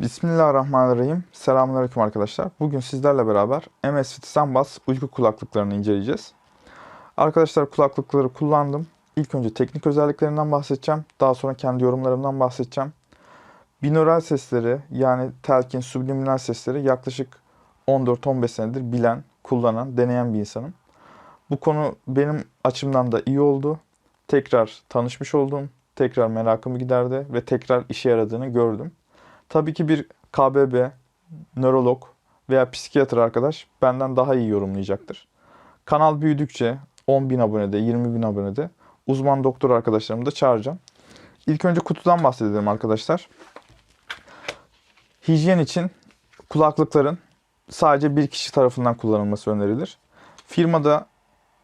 Bismillahirrahmanirrahim. Selamünaleyküm arkadaşlar. Bugün sizlerle beraber MS Fit Sambas uyku kulaklıklarını inceleyeceğiz. Arkadaşlar kulaklıkları kullandım. İlk önce teknik özelliklerinden bahsedeceğim. Daha sonra kendi yorumlarımdan bahsedeceğim. Binaural sesleri yani telkin, subliminal sesleri yaklaşık 14-15 senedir bilen, kullanan, deneyen bir insanım. Bu konu benim açımdan da iyi oldu. Tekrar tanışmış oldum. Tekrar merakımı giderdi ve tekrar işe yaradığını gördüm. Tabii ki bir KBB, nörolog veya psikiyatr arkadaş benden daha iyi yorumlayacaktır. Kanal büyüdükçe 10 bin abonede, 20 bin abonede uzman doktor arkadaşlarımı da çağıracağım. İlk önce kutudan bahsedelim arkadaşlar. Hijyen için kulaklıkların sadece bir kişi tarafından kullanılması önerilir. Firmada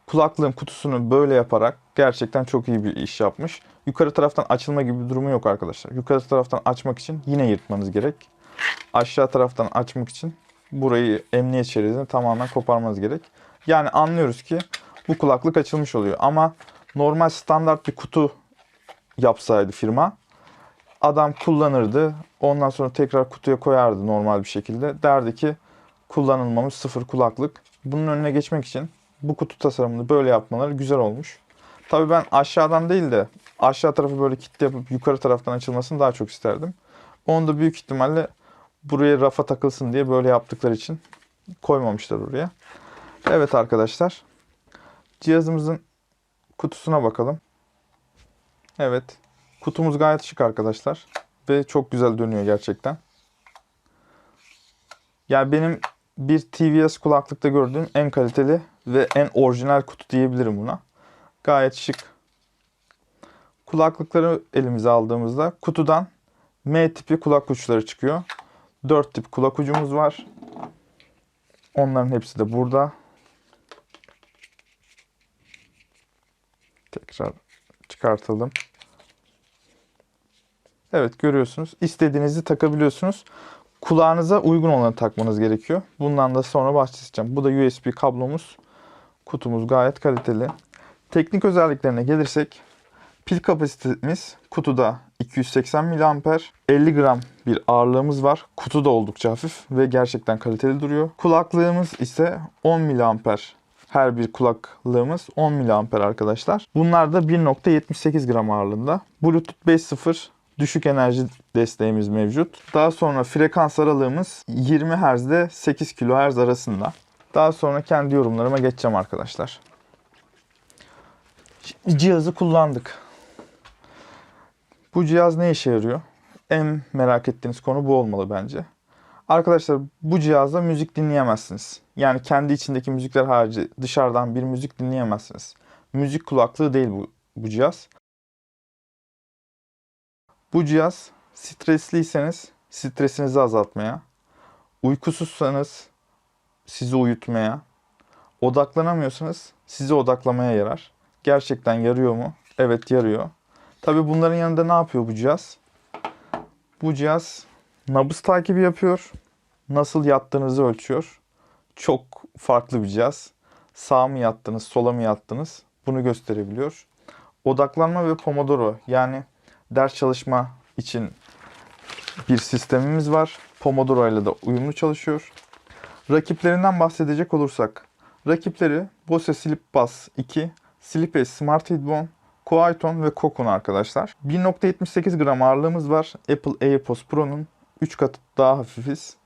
kulaklığın kutusunu böyle yaparak gerçekten çok iyi bir iş yapmış. Yukarı taraftan açılma gibi bir durumu yok arkadaşlar. Yukarı taraftan açmak için yine yırtmanız gerek. Aşağı taraftan açmak için burayı emniyet şeridini tamamen koparmanız gerek. Yani anlıyoruz ki bu kulaklık açılmış oluyor. Ama normal standart bir kutu yapsaydı firma adam kullanırdı. Ondan sonra tekrar kutuya koyardı normal bir şekilde. Derdi ki kullanılmamış sıfır kulaklık. Bunun önüne geçmek için bu kutu tasarımını böyle yapmaları güzel olmuş. Tabii ben aşağıdan değil de aşağı tarafı böyle kitle yapıp yukarı taraftan açılmasını daha çok isterdim. Onu da büyük ihtimalle buraya rafa takılsın diye böyle yaptıkları için koymamışlar oraya. Evet arkadaşlar. Cihazımızın kutusuna bakalım. Evet. Kutumuz gayet şık arkadaşlar. Ve çok güzel dönüyor gerçekten. Yani benim bir TVS kulaklıkta gördüğüm en kaliteli ve en orijinal kutu diyebilirim buna. Gayet şık. Kulaklıkları elimize aldığımızda kutudan M tipi kulak uçları çıkıyor. 4 tip kulak ucumuz var. Onların hepsi de burada. Tekrar çıkartalım. Evet görüyorsunuz. İstediğinizi takabiliyorsunuz. Kulağınıza uygun olanı takmanız gerekiyor. Bundan da sonra bahsedeceğim. Bu da USB kablomuz. Kutumuz gayet kaliteli. Teknik özelliklerine gelirsek pil kapasitemiz kutuda 280 mAh, 50 gram bir ağırlığımız var. Kutu da oldukça hafif ve gerçekten kaliteli duruyor. Kulaklığımız ise 10 mAh. Her bir kulaklığımız 10 mAh arkadaşlar. Bunlar da 1.78 gram ağırlığında. Bluetooth 5.0 düşük enerji desteğimiz mevcut. Daha sonra frekans aralığımız 20 Hz ile 8 kHz arasında. Daha sonra kendi yorumlarıma geçeceğim arkadaşlar. Cihazı kullandık. Bu cihaz ne işe yarıyor? En merak ettiğiniz konu bu olmalı bence. Arkadaşlar bu cihazda müzik dinleyemezsiniz. Yani kendi içindeki müzikler harici dışarıdan bir müzik dinleyemezsiniz. Müzik kulaklığı değil bu, bu cihaz. Bu cihaz stresliyseniz stresinizi azaltmaya, uykusuzsanız sizi uyutmaya, odaklanamıyorsanız sizi odaklamaya yarar. Gerçekten yarıyor mu? Evet yarıyor. Tabi bunların yanında ne yapıyor bu cihaz? Bu cihaz nabız takibi yapıyor. Nasıl yattığınızı ölçüyor. Çok farklı bir cihaz. Sağa mı yattınız, sola mı yattınız? Bunu gösterebiliyor. Odaklanma ve Pomodoro yani ders çalışma için bir sistemimiz var. Pomodoro ile de uyumlu çalışıyor. Rakiplerinden bahsedecek olursak. Rakipleri Bose Slip Bass 2, Slip S Smart Headphone, Quaiton ve Cocoon arkadaşlar. 1.78 gram ağırlığımız var. Apple AirPods Pro'nun 3 katı daha hafifiz.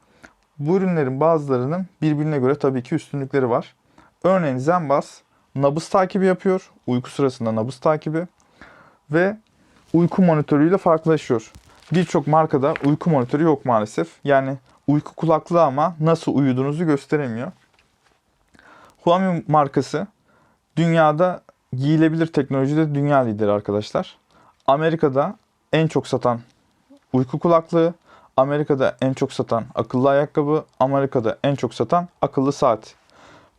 Bu ürünlerin bazılarının birbirine göre tabii ki üstünlükleri var. Örneğin Zenbass nabız takibi yapıyor. Uyku sırasında nabız takibi. Ve uyku monitörüyle farklılaşıyor. Birçok markada uyku monitörü yok maalesef. Yani uyku kulaklığı ama nasıl uyuduğunuzu gösteremiyor. Huami markası dünyada giyilebilir teknolojide dünya lideri arkadaşlar. Amerika'da en çok satan uyku kulaklığı, Amerika'da en çok satan akıllı ayakkabı, Amerika'da en çok satan akıllı saat.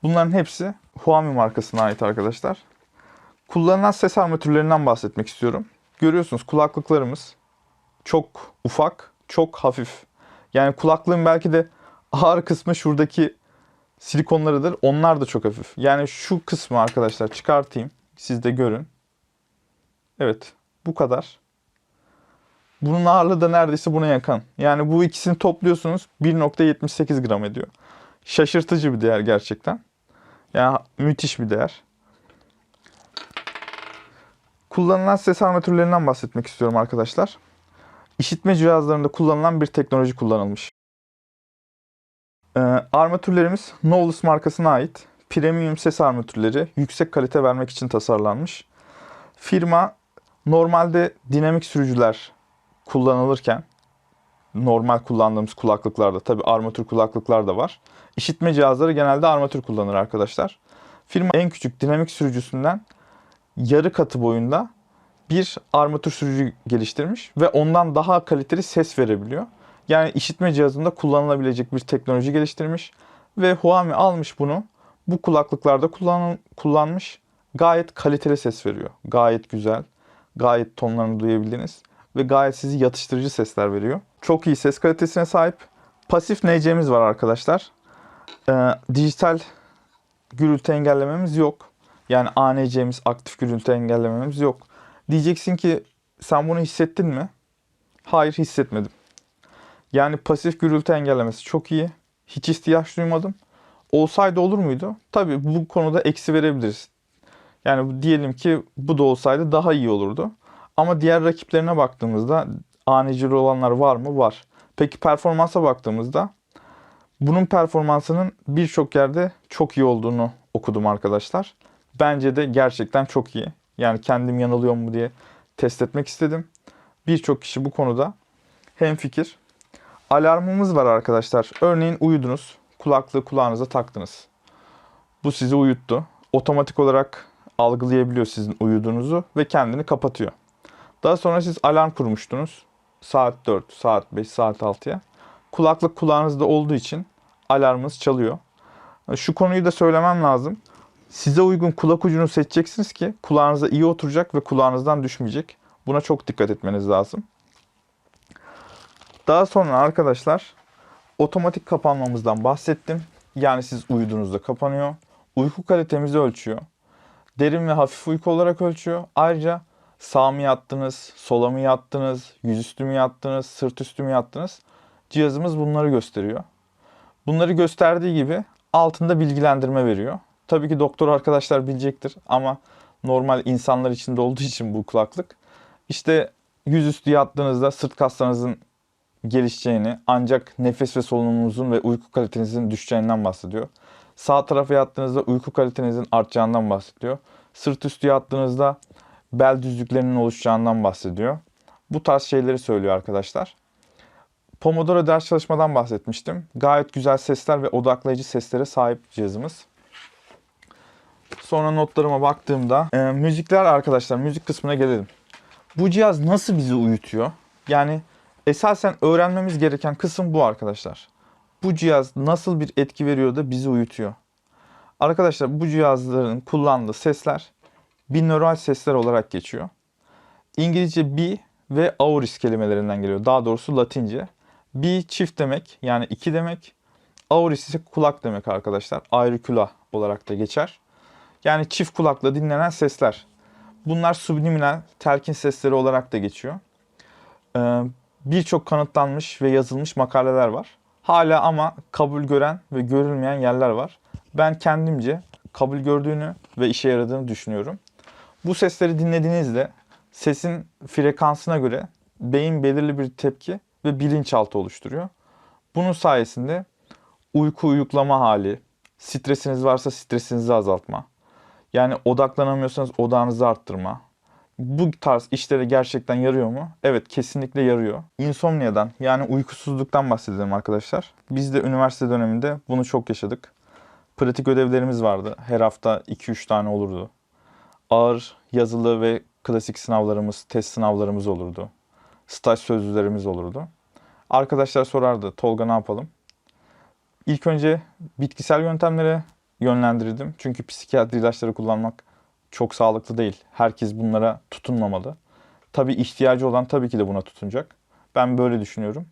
Bunların hepsi Huami markasına ait arkadaşlar. Kullanılan ses armatürlerinden bahsetmek istiyorum. Görüyorsunuz kulaklıklarımız çok ufak, çok hafif. Yani kulaklığın belki de ağır kısmı şuradaki silikonlarıdır. Onlar da çok hafif. Yani şu kısmı arkadaşlar çıkartayım. Siz de görün. Evet bu kadar. Bunun ağırlığı da neredeyse buna yakın. Yani bu ikisini topluyorsunuz 1.78 gram ediyor. Şaşırtıcı bir değer gerçekten. Yani müthiş bir değer. Kullanılan ses armatürlerinden bahsetmek istiyorum arkadaşlar. İşitme cihazlarında kullanılan bir teknoloji kullanılmış. Ee, armatürlerimiz Knowles markasına ait premium ses armatürleri yüksek kalite vermek için tasarlanmış. Firma normalde dinamik sürücüler kullanılırken normal kullandığımız kulaklıklarda tabi armatür kulaklıklar da var. İşitme cihazları genelde armatür kullanır arkadaşlar. Firma en küçük dinamik sürücüsünden yarı katı boyunda bir armatür sürücü geliştirmiş ve ondan daha kaliteli ses verebiliyor. Yani işitme cihazında kullanılabilecek bir teknoloji geliştirmiş ve Huawei almış bunu bu kulaklıklarda kullan, kullanmış. Gayet kaliteli ses veriyor. Gayet güzel. Gayet tonlarını duyabildiğiniz ve gayet sizi yatıştırıcı sesler veriyor. Çok iyi ses kalitesine sahip. Pasif NC'miz var arkadaşlar. Ee, dijital gürültü engellememiz yok. Yani ANC'miz aktif gürültü engellememiz yok. Diyeceksin ki sen bunu hissettin mi? Hayır hissetmedim. Yani pasif gürültü engellemesi çok iyi. Hiç ihtiyaç duymadım. Olsaydı olur muydu? Tabii bu konuda eksi verebiliriz. Yani diyelim ki bu da olsaydı daha iyi olurdu. Ama diğer rakiplerine baktığımızda anicili olanlar var mı? Var. Peki performansa baktığımızda bunun performansının birçok yerde çok iyi olduğunu okudum arkadaşlar. Bence de gerçekten çok iyi. Yani kendim yanılıyor mu diye test etmek istedim. Birçok kişi bu konuda hemfikir. Alarmımız var arkadaşlar. Örneğin uyudunuz. Kulaklığı kulağınıza taktınız. Bu sizi uyuttu. Otomatik olarak algılayabiliyor sizin uyuduğunuzu ve kendini kapatıyor. Daha sonra siz alarm kurmuştunuz. Saat 4, saat 5, saat 6'ya. Kulaklık kulağınızda olduğu için alarmınız çalıyor. Şu konuyu da söylemem lazım. Size uygun kulak ucunu seçeceksiniz ki kulağınıza iyi oturacak ve kulağınızdan düşmeyecek. Buna çok dikkat etmeniz lazım. Daha sonra arkadaşlar otomatik kapanmamızdan bahsettim. Yani siz uyuduğunuzda kapanıyor. Uyku kalitemizi ölçüyor. Derin ve hafif uyku olarak ölçüyor. Ayrıca sağ mı yattınız, sola mı yattınız, yüzüstü mü yattınız, sırt üstü mü yattınız? Cihazımız bunları gösteriyor. Bunları gösterdiği gibi altında bilgilendirme veriyor. Tabii ki doktor arkadaşlar bilecektir ama normal insanlar içinde olduğu için bu kulaklık. İşte yüzüstü yattığınızda sırt kaslarınızın gelişeceğini ancak nefes ve solunumunuzun ve uyku kalitenizin düşeceğinden bahsediyor. Sağ tarafa yattığınızda uyku kalitenizin artacağından bahsediyor. Sırt üstü yattığınızda bel düzlüklerinin oluşacağından bahsediyor. Bu tarz şeyleri söylüyor arkadaşlar. Pomodoro ders çalışmadan bahsetmiştim. Gayet güzel sesler ve odaklayıcı seslere sahip cihazımız. Sonra notlarıma baktığımda e, müzikler arkadaşlar müzik kısmına gelelim. Bu cihaz nasıl bizi uyutuyor? Yani esasen öğrenmemiz gereken kısım bu arkadaşlar. Bu cihaz nasıl bir etki veriyor da bizi uyutuyor? Arkadaşlar bu cihazların kullandığı sesler binöral sesler olarak geçiyor. İngilizce bi ve auris kelimelerinden geliyor. Daha doğrusu Latince. Bi çift demek yani iki demek. Auris ise kulak demek arkadaşlar. Auricula olarak da geçer. Yani çift kulakla dinlenen sesler. Bunlar subliminal telkin sesleri olarak da geçiyor. Birçok kanıtlanmış ve yazılmış makaleler var. Hala ama kabul gören ve görülmeyen yerler var. Ben kendimce kabul gördüğünü ve işe yaradığını düşünüyorum. Bu sesleri dinlediğinizde sesin frekansına göre beyin belirli bir tepki ve bilinçaltı oluşturuyor. Bunun sayesinde uyku uyuklama hali, stresiniz varsa stresinizi azaltma, yani odaklanamıyorsanız odağınızı arttırma. Bu tarz işlere gerçekten yarıyor mu? Evet kesinlikle yarıyor. Insomnia'dan yani uykusuzluktan bahsedelim arkadaşlar. Biz de üniversite döneminde bunu çok yaşadık. Pratik ödevlerimiz vardı. Her hafta 2-3 tane olurdu. Ağır yazılı ve klasik sınavlarımız, test sınavlarımız olurdu. Staj sözlülerimiz olurdu. Arkadaşlar sorardı Tolga ne yapalım? İlk önce bitkisel yöntemlere yönlendirirdim. Çünkü psikiyatri ilaçları kullanmak çok sağlıklı değil. Herkes bunlara tutunmamalı. Tabii ihtiyacı olan tabii ki de buna tutunacak. Ben böyle düşünüyorum.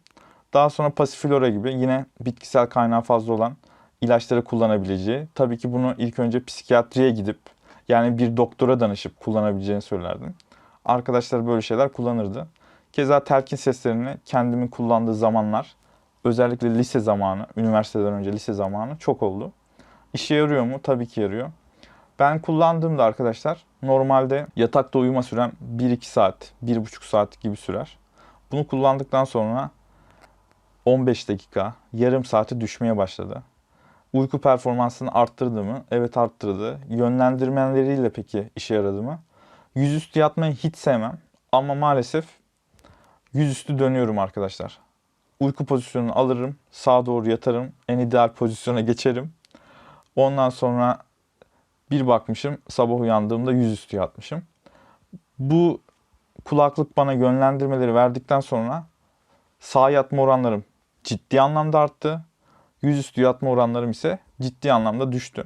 Daha sonra pasiflora gibi yine bitkisel kaynağı fazla olan ilaçları kullanabileceği. Tabii ki bunu ilk önce psikiyatriye gidip yani bir doktora danışıp kullanabileceğini söylerdim. Arkadaşlar böyle şeyler kullanırdı. Keza telkin seslerini kendimin kullandığı zamanlar, özellikle lise zamanı, üniversiteden önce lise zamanı çok oldu. İşe yarıyor mu? Tabii ki yarıyor. Ben kullandığımda arkadaşlar normalde yatakta uyuma sürem 1-2 saat, 1,5 saat gibi sürer. Bunu kullandıktan sonra 15 dakika, yarım saate düşmeye başladı. Uyku performansını arttırdı mı? Evet arttırdı. Yönlendirmeleriyle peki işe yaradı mı? Yüzüstü yatmayı hiç sevmem. Ama maalesef yüzüstü dönüyorum arkadaşlar. Uyku pozisyonunu alırım. Sağa doğru yatarım. En ideal pozisyona geçerim. Ondan sonra bir bakmışım sabah uyandığımda yüzüstü yatmışım. Bu kulaklık bana yönlendirmeleri verdikten sonra sağ yatma oranlarım ciddi anlamda arttı. Yüzüstü yatma oranlarım ise ciddi anlamda düştü.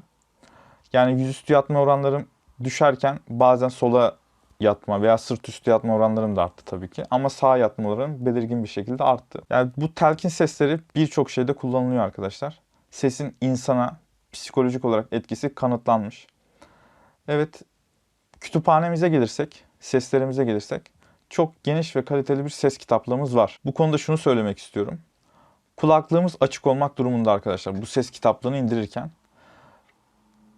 Yani yüzüstü yatma oranlarım düşerken bazen sola yatma veya sırt üstü yatma oranlarım da arttı tabii ki. Ama sağ yatma oranım belirgin bir şekilde arttı. Yani bu telkin sesleri birçok şeyde kullanılıyor arkadaşlar. Sesin insana psikolojik olarak etkisi kanıtlanmış. Evet, kütüphanemize gelirsek, seslerimize gelirsek çok geniş ve kaliteli bir ses kitaplığımız var. Bu konuda şunu söylemek istiyorum. Kulaklığımız açık olmak durumunda arkadaşlar bu ses kitaplığını indirirken.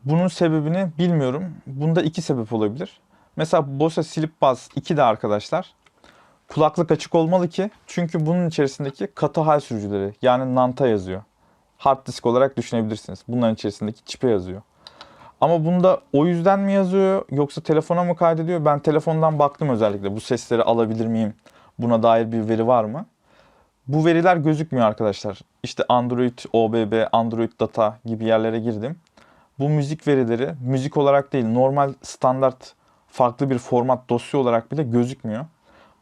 Bunun sebebini bilmiyorum. Bunda iki sebep olabilir. Mesela Bose Slip Bass 2'de arkadaşlar kulaklık açık olmalı ki çünkü bunun içerisindeki katı hal sürücüleri yani Nanta yazıyor. Hard disk olarak düşünebilirsiniz. Bunların içerisindeki çipe yazıyor. Ama bunda o yüzden mi yazıyor yoksa telefona mı kaydediyor? Ben telefondan baktım özellikle bu sesleri alabilir miyim? Buna dair bir veri var mı? Bu veriler gözükmüyor arkadaşlar. İşte Android OBB, Android Data gibi yerlere girdim. Bu müzik verileri müzik olarak değil normal standart farklı bir format dosya olarak bile gözükmüyor.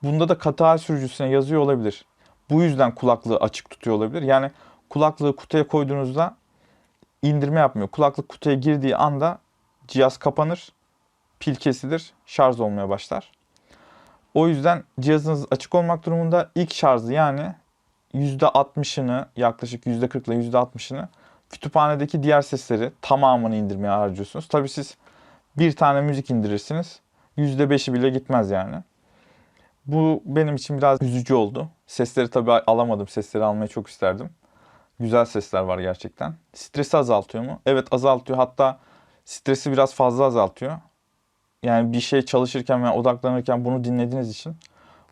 Bunda da katı hal sürücüsüne yazıyor olabilir. Bu yüzden kulaklığı açık tutuyor olabilir. Yani kulaklığı kutuya koyduğunuzda indirme yapmıyor. Kulaklık kutuya girdiği anda cihaz kapanır, pil kesilir, şarj olmaya başlar. O yüzden cihazınız açık olmak durumunda ilk şarjı yani %60'ını yaklaşık %40 ile %60'ını kütüphanedeki diğer sesleri tamamını indirmeye harcıyorsunuz. Tabii siz bir tane müzik indirirsiniz. %5'i bile gitmez yani. Bu benim için biraz üzücü oldu. Sesleri tabii alamadım. Sesleri almayı çok isterdim. Güzel sesler var gerçekten. Stresi azaltıyor mu? Evet azaltıyor. Hatta stresi biraz fazla azaltıyor. Yani bir şey çalışırken veya odaklanırken bunu dinlediğiniz için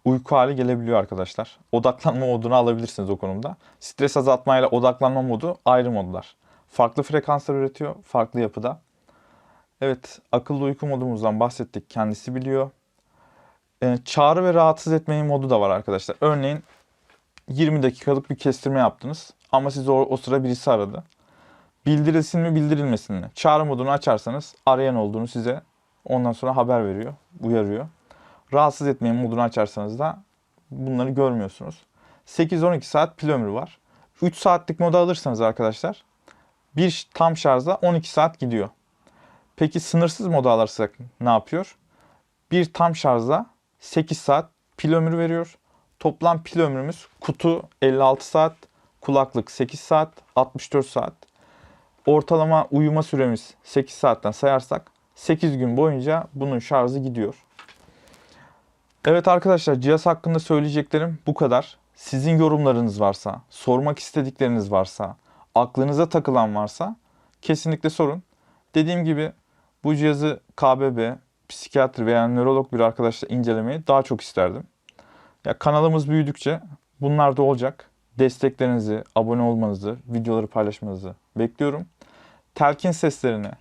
uyku hali gelebiliyor arkadaşlar. Odaklanma modunu alabilirsiniz o konumda. Stres azaltmayla odaklanma modu ayrı modlar. Farklı frekanslar üretiyor, farklı yapıda. Evet, akıllı uyku modumuzdan bahsettik. Kendisi biliyor. Ee, çağrı ve rahatsız etmeyin modu da var arkadaşlar. Örneğin 20 dakikalık bir kestirme yaptınız ama sizi o, o sıra birisi aradı. Bildirilsin mi bildirilmesin mi? Çağrı modunu açarsanız arayan olduğunu size ondan sonra haber veriyor, uyarıyor. Rahatsız etmeyin modunu açarsanız da bunları görmüyorsunuz. 8-12 saat pil ömrü var. 3 saatlik moda alırsanız arkadaşlar bir tam şarjda 12 saat gidiyor. Peki sınırsız moda alırsak ne yapıyor? Bir tam şarjda 8 saat pil ömrü veriyor. Toplam pil ömrümüz kutu 56 saat, kulaklık 8 saat, 64 saat. Ortalama uyuma süremiz 8 saatten sayarsak 8 gün boyunca bunun şarjı gidiyor. Evet arkadaşlar cihaz hakkında söyleyeceklerim bu kadar. Sizin yorumlarınız varsa, sormak istedikleriniz varsa, aklınıza takılan varsa kesinlikle sorun. Dediğim gibi bu cihazı KBB, psikiyatri veya nörolog bir arkadaşla incelemeyi daha çok isterdim. Ya kanalımız büyüdükçe bunlar da olacak. Desteklerinizi, abone olmanızı, videoları paylaşmanızı bekliyorum. Telkin seslerini,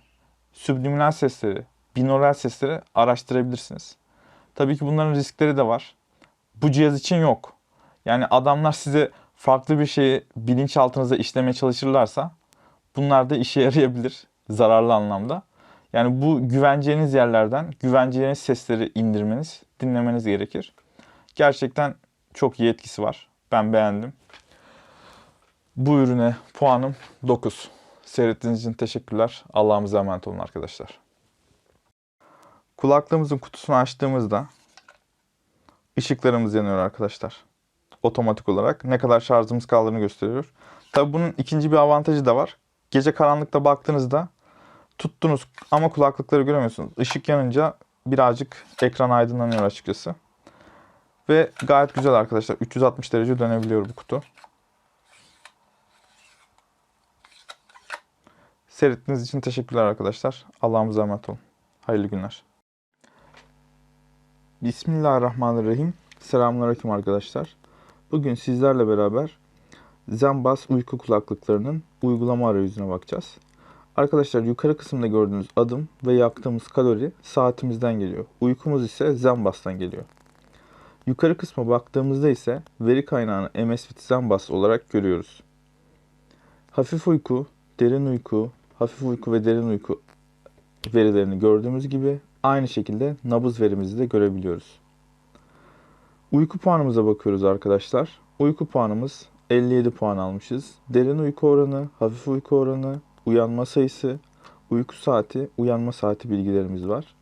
subliminal sesleri, binaural sesleri araştırabilirsiniz. Tabii ki bunların riskleri de var. Bu cihaz için yok. Yani adamlar size farklı bir şeyi bilinçaltınıza işlemeye çalışırlarsa bunlar da işe yarayabilir zararlı anlamda. Yani bu güveneceğiniz yerlerden güveneceğiniz sesleri indirmeniz, dinlemeniz gerekir. Gerçekten çok iyi etkisi var. Ben beğendim. Bu ürüne puanım 9. Seyrettiğiniz için teşekkürler. Allah'ımıza emanet olun arkadaşlar. Kulaklığımızın kutusunu açtığımızda ışıklarımız yanıyor arkadaşlar. Otomatik olarak ne kadar şarjımız kaldığını gösteriyor. Tabi bunun ikinci bir avantajı da var. Gece karanlıkta baktığınızda tuttunuz ama kulaklıkları göremiyorsunuz. Işık yanınca birazcık ekran aydınlanıyor açıkçası. Ve gayet güzel arkadaşlar. 360 derece dönebiliyor bu kutu. Seyrettiğiniz için teşekkürler arkadaşlar. Allah'ımıza emanet olun. Hayırlı günler. Bismillahirrahmanirrahim. Selamünaleyküm arkadaşlar. Bugün sizlerle beraber Zenbas uyku kulaklıklarının uygulama arayüzüne bakacağız. Arkadaşlar yukarı kısımda gördüğünüz adım ve yaktığımız kalori saatimizden geliyor. Uykumuz ise Zenbas'tan geliyor. Yukarı kısma baktığımızda ise veri kaynağını MSFIT Zenbas olarak görüyoruz. Hafif uyku, derin uyku, hafif uyku ve derin uyku verilerini gördüğümüz gibi aynı şekilde nabız verimizi de görebiliyoruz. Uyku puanımıza bakıyoruz arkadaşlar. Uyku puanımız 57 puan almışız. Derin uyku oranı, hafif uyku oranı, uyanma sayısı, uyku saati, uyanma saati bilgilerimiz var.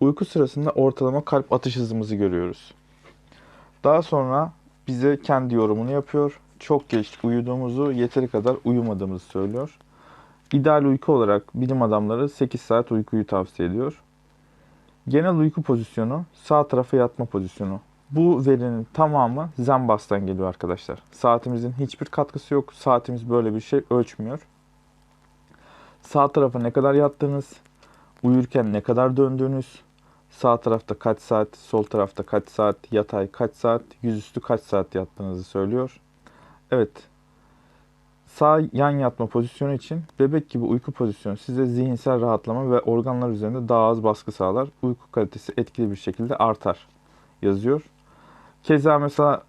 Uyku sırasında ortalama kalp atış hızımızı görüyoruz. Daha sonra bize kendi yorumunu yapıyor. Çok geç uyuduğumuzu, yeteri kadar uyumadığımızı söylüyor. İdeal uyku olarak bilim adamları 8 saat uykuyu tavsiye ediyor. Genel uyku pozisyonu sağ tarafa yatma pozisyonu. Bu verinin tamamı Zenbas'tan geliyor arkadaşlar. Saatimizin hiçbir katkısı yok. Saatimiz böyle bir şey ölçmüyor. Sağ tarafa ne kadar yattığınız, uyurken ne kadar döndüğünüz, sağ tarafta kaç saat, sol tarafta kaç saat, yatay kaç saat, yüzüstü kaç saat yattığınızı söylüyor. Evet, sağ yan yatma pozisyonu için bebek gibi uyku pozisyonu size zihinsel rahatlama ve organlar üzerinde daha az baskı sağlar. Uyku kalitesi etkili bir şekilde artar yazıyor. Keza mesela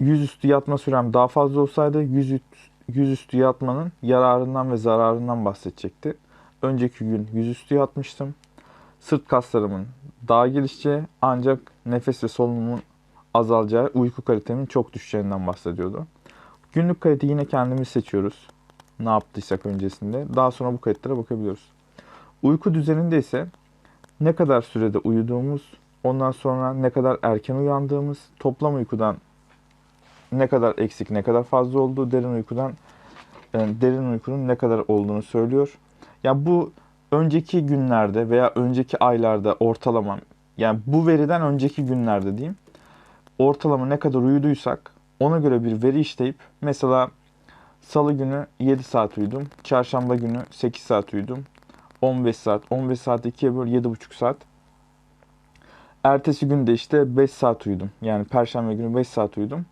yüzüstü yatma sürem daha fazla olsaydı yüzüstü, yüzüstü yatmanın yararından ve zararından bahsedecekti. Önceki gün yüzüstü yatmıştım. Sırt kaslarımın daha gelişeceği ancak nefes ve solunumun azalacağı, uyku kalitemin çok düşeceğinden bahsediyordu. Günlük kalite yine kendimiz seçiyoruz. Ne yaptıysak öncesinde. Daha sonra bu kayıtlara bakabiliyoruz. Uyku düzeninde ise ne kadar sürede uyuduğumuz, ondan sonra ne kadar erken uyandığımız, toplam uykudan ne kadar eksik, ne kadar fazla olduğu, derin uykudan yani derin uykunun ne kadar olduğunu söylüyor. Yani bu önceki günlerde veya önceki aylarda ortalama yani bu veriden önceki günlerde diyeyim ortalama ne kadar uyuduysak ona göre bir veri işleyip mesela salı günü 7 saat uyudum. Çarşamba günü 8 saat uyudum. 15 saat. 15 saat 2'ye böl 7,5 saat. Ertesi gün de işte 5 saat uyudum. Yani perşembe günü 5 saat uyudum.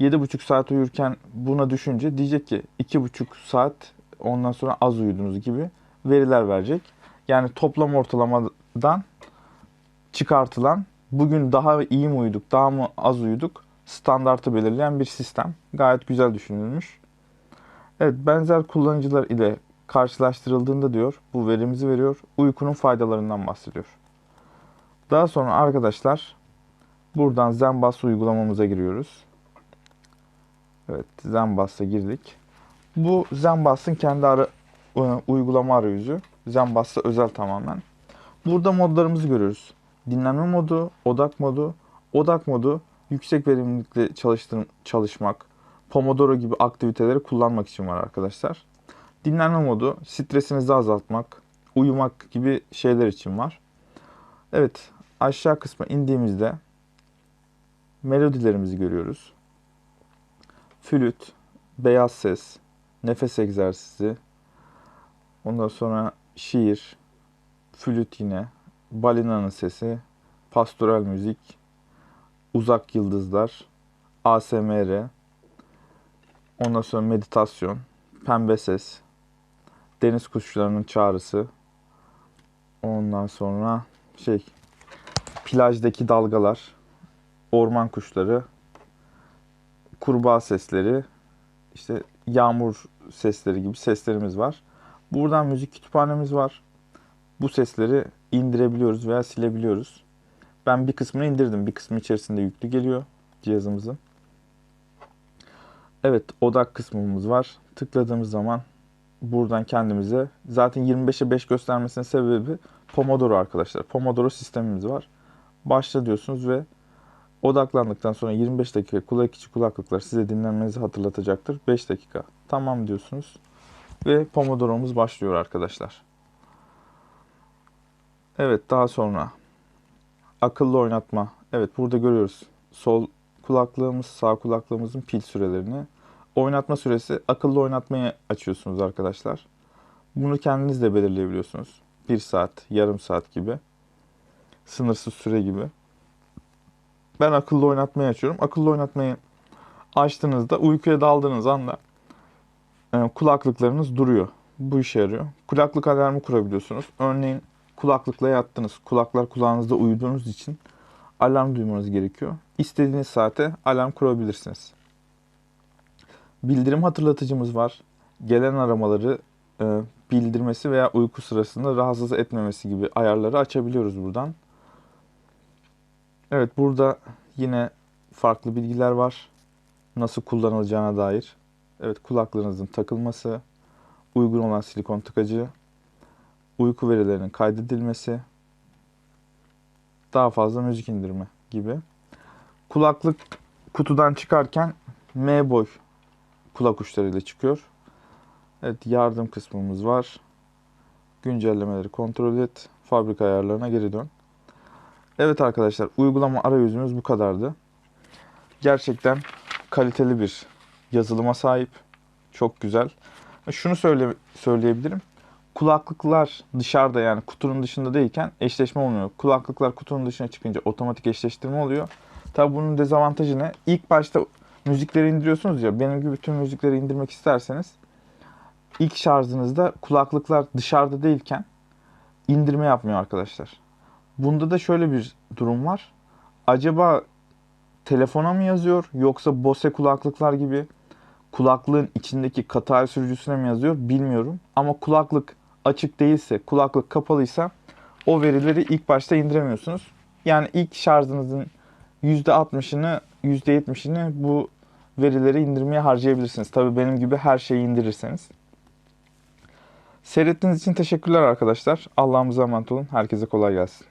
7,5 saat uyurken buna düşünce diyecek ki 2,5 saat ondan sonra az uyudunuz gibi veriler verecek. Yani toplam ortalamadan çıkartılan bugün daha iyi mi uyuduk, daha mı az uyuduk standartı belirleyen bir sistem. Gayet güzel düşünülmüş. Evet benzer kullanıcılar ile karşılaştırıldığında diyor bu verimizi veriyor. Uykunun faydalarından bahsediyor. Daha sonra arkadaşlar buradan Zenbas uygulamamıza giriyoruz. Evet Zenbas'a girdik. Bu Zenbas'ın kendi ara, uygulama arayüzü. Zenbas'ta özel tamamen. Burada modlarımızı görüyoruz. Dinlenme modu, odak modu. Odak modu yüksek verimlilikle çalıştır, çalışmak, Pomodoro gibi aktiviteleri kullanmak için var arkadaşlar. Dinlenme modu stresinizi azaltmak, uyumak gibi şeyler için var. Evet aşağı kısma indiğimizde melodilerimizi görüyoruz. Flüt, beyaz ses, nefes egzersizi, ondan sonra şiir, flüt yine, balinanın sesi, pastoral müzik, uzak yıldızlar, ASMR, ondan sonra meditasyon, pembe ses, deniz kuşlarının çağrısı, ondan sonra şey plajdaki dalgalar, orman kuşları, kurbağa sesleri, işte yağmur sesleri gibi seslerimiz var. Buradan müzik kütüphanemiz var. Bu sesleri indirebiliyoruz veya silebiliyoruz. Ben bir kısmını indirdim. Bir kısmı içerisinde yüklü geliyor cihazımızın. Evet odak kısmımız var. Tıkladığımız zaman buradan kendimize zaten 25'e 5 göstermesinin sebebi Pomodoro arkadaşlar. Pomodoro sistemimiz var. Başla diyorsunuz ve odaklandıktan sonra 25 dakika kulak içi kulaklıklar size dinlenmenizi hatırlatacaktır. 5 dakika. Tamam diyorsunuz. Ve Pomodoro'muz başlıyor arkadaşlar. Evet daha sonra akıllı oynatma. Evet burada görüyoruz. sol kulaklığımız, sağ kulaklığımızın pil sürelerini, oynatma süresi akıllı oynatmayı açıyorsunuz arkadaşlar. Bunu kendiniz de belirleyebiliyorsunuz. 1 saat, yarım saat gibi. Sınırsız süre gibi. Ben akıllı oynatmayı açıyorum. Akıllı oynatmayı açtığınızda uykuya daldığınız anda e, kulaklıklarınız duruyor. Bu işe yarıyor. Kulaklık alarmı kurabiliyorsunuz. Örneğin kulaklıkla yattınız. Kulaklar kulağınızda uyuduğunuz için alarm duymanız gerekiyor. İstediğiniz saate alarm kurabilirsiniz. Bildirim hatırlatıcımız var. Gelen aramaları e, bildirmesi veya uyku sırasında rahatsız etmemesi gibi ayarları açabiliyoruz buradan. Evet burada yine farklı bilgiler var. Nasıl kullanılacağına dair. Evet kulaklarınızın takılması, uygun olan silikon tıkacı, uyku verilerinin kaydedilmesi, daha fazla müzik indirme gibi. Kulaklık kutudan çıkarken M boy kulak uçlarıyla çıkıyor. Evet yardım kısmımız var. Güncellemeleri kontrol et. Fabrika ayarlarına geri dön. Evet arkadaşlar uygulama arayüzümüz bu kadardı. Gerçekten kaliteli bir yazılıma sahip. Çok güzel. Şunu söyle, söyleyebilirim. Kulaklıklar dışarıda yani kutunun dışında değilken eşleşme olmuyor. Kulaklıklar kutunun dışına çıkınca otomatik eşleştirme oluyor. Tabi bunun dezavantajı ne? İlk başta müzikleri indiriyorsunuz ya. Benim gibi bütün müzikleri indirmek isterseniz ilk şarjınızda kulaklıklar dışarıda değilken indirme yapmıyor arkadaşlar. Bunda da şöyle bir durum var. Acaba telefona mı yazıyor yoksa Bose kulaklıklar gibi kulaklığın içindeki katı sürücüsüne mi yazıyor bilmiyorum. Ama kulaklık açık değilse, kulaklık kapalıysa o verileri ilk başta indiremiyorsunuz. Yani ilk şarjınızın %60'ını, %70'ini bu verileri indirmeye harcayabilirsiniz. Tabii benim gibi her şeyi indirirseniz. Seyrettiğiniz için teşekkürler arkadaşlar. Allah'ımıza emanet olun. Herkese kolay gelsin.